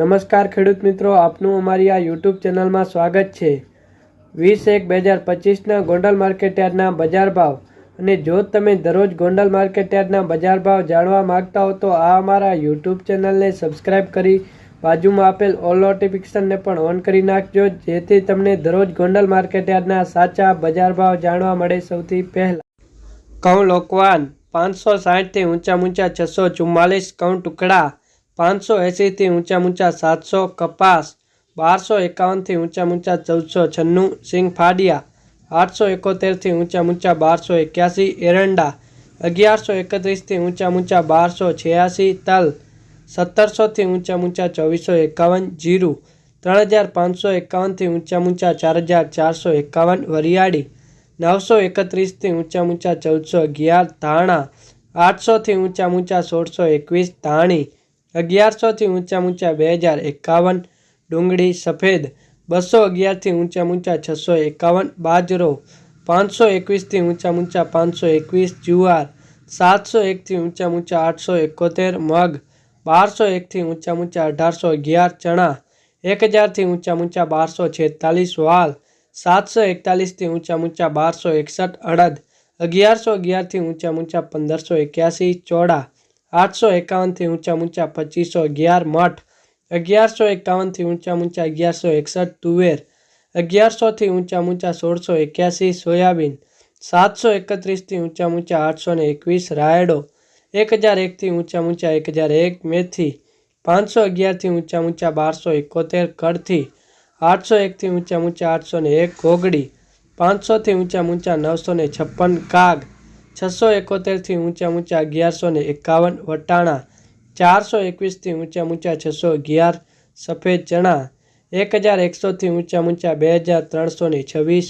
નમસ્કાર ખેડૂત મિત્રો, આપનું અમારી આ યુટ્યુબ ચેનલમાં સ્વાગત છે. વીસ એક બે હજાર પચીસના ગોંડલ માર્કેટયાર્ડના બજાર ભાવ. અને જો તમે દરરોજ ગોંડલ માર્કેટયાર્ડના બજાર ભાવ જાણવા માંગતા હો તો આ અમારા યુટ્યુબ ચેનલને સબસ્ક્રાઇબ કરી બાજુમાં આપેલ ઓલ નોટિફિકેશનને પણ ઓન કરી નાખજો, જેથી તમને દરરોજ ગોંડલ માર્કેટયાર્ડના સાચા બજાર ભાવ જાણવા મળે સૌથી પહેલાં. ઘઉં લોકવાન પાંચસો સાઠથી ઊંચા ઊંચા છસો ચુમ્માલીસ, ઘઉં ટુકડા પાંચસો એંસીથી ઊંચા ઊંચા સાતસો, કપાસ બારસો એકાવનથી ઊંચા ઊંચા ચૌદસો, છન્નું સિંગ ફાડિયા આઠસો એકોતેરથી ઊંચા ઊંચા બારસો એક્યાસી, એરંડા અગિયારસો એકત્રીસથી ઊંચા ઊંચા બારસો છ્યાસી, તલ સત્તરસોથી ઊંચા ઊંચા ચોવીસો એકાવન, જીરું ત્રણ હજાર પાંચસો એકાવનથી ઊંચા ઊંચા ચાર હજાર ચારસો એકાવન, વરિયાળી નવસો એકત્રીસથી ઊંચા ઊંચા ચૌદસો અગિયાર, ધાણા આઠસોથી ઊંચા ઊંચા સોળસો એકવીસ, ધાણી અગિયારસોથી ઊંચા ઊંચા બે હજાર એકાવન, ડુંગળી સફેદ બસો અગિયારથી ઊંચા ઊંચા છસો એકાવન, બાજરો પાંચસો એકવીસથી ઊંચા ઊંચા પાંચસો એકવીસ, જુવાર સાતસો એકથી ઊંચા ઊંચા આઠસો એકોતેર, મગ બારસો એકથી ઊંચા ઊંચા અઢારસો અગિયાર, ચણા એક હજારથી ઊંચા ઊંચા બારસો છેતાલીસ, વાલ સાતસો એકતાલીસથી ઊંચા ઊંચા બારસો એકસઠ અડદ અગિયારસો અગિયારથી ઊંચા ઊંચા પંદરસો એક્યાસી ચોડા આઠસો એકાવનથી ઊંચા ઊંચા પચીસો અગિયાર મઠ. અગિયારસો એકાવનથી ઊંચા ઊંચા અગિયારસો એકસઠ તુવેર. અગિયારસોથી ઊંચા ઊંચા સોળસો એક્યાસી સોયાબીન. સાતસો એકત્રીસથી ઊંચા ઊંચા આઠસો ને એકવીસ રાયડો. એક હજાર એકથી ઊંચા ઊંચા એક હજાર એક મેથી. પાંચસો અગિયારથી ઊંચા ઊંચા બારસો એકોતેર કડથી આઠસો એકથી ઊંચા ઊંચા આઠસો ને એક ઘોગડી. પાંચસોથી ઊંચા ઊંચા નવસો ને છપ્પન કાગ. છસો એકોતેરથી ઊંચા ઊંચા અગિયારસો ને એકાવન, વટાણા ચારસો એકવીસથી ઊંચા ઊંચા છસો અગિયાર, સફેદ ચણા એક હજાર એકસોથી ઊંચા ઊંચા બે હજાર ત્રણસો ને છવ્વીસ.